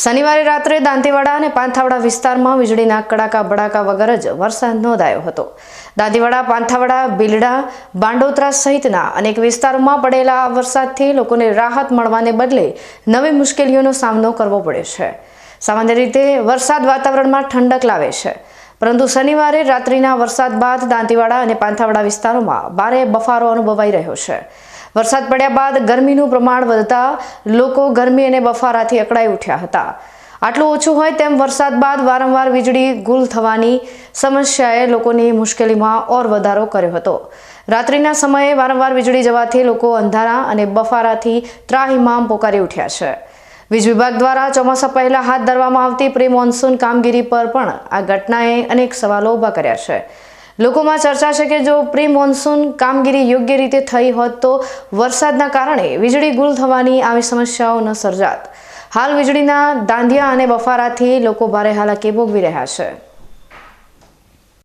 શનિવારે રાત્રે દાંતીવાડા અને પાંથાવાડા વિસ્તારમાં વીજળીના કડાકા બડાકા વગર જ વરસાદ નોંધાયો હતો. દાંતીવાડા, પાંથાવાડા, બિલડા, બાંડોતરા સહિતના અનેક વિસ્તારોમાં પડેલા આ વરસાદથી લોકોને રાહત મળવાને બદલે નવી મુશ્કેલીઓનો સામનો કરવો પડ્યો છે. સામાન્ય રીતે વરસાદ વાતાવરણમાં ઠંડક લાવે છે. પરંતુ શનિવારે રાત્રિના વરસાદ બાદ દાંતીવાડા અને પાંથાવાડા વિસ્તારોમાં ભારે બફારો અનુભવાઈ રહ્યો છે. વરસાદ પડ્યા બાદ ગરમીનું પ્રમાણ વધતા લોકો ગરમી અને બફારાથી અકળાઈ ઉઠ્યા હતા. આટલું ઓછું હોય તેમ વરસાદ બાદ વારંવાર વીજળી ગુલ થવાની સમસ્યાએ લોકોની મુશ્કેલીમાં ઓર વધારો કર્યો હતો. રાત્રિના સમયે વારંવાર વીજળી જવાથી લોકો અંધારા અને બફારાથી ત્રાહિમામ પોકારી ઉઠ્યા છે. વીજ વિભાગ દ્વારા ચોમાસા પહેલા હાથ ધરવામાં આવતી પ્રી મોન્સૂન કામગીરી પર પણ આ ઘટનાએ અનેક સવાલો ઊભા કર્યા છે. લોકોમાં ચર્ચા છે કે જો પ્રી મોન્સૂન કામગીરી યોગ્ય રીતે થઈ હોત તો વરસાદના કારણે વીજળી ગુલ થવાની આવી સમસ્યાઓ ન સર્જાત. હાલ વીજળીના દાંધિયા અને બફારાથી લોકો ભારે હાલાકી ભોગવી રહ્યા છે.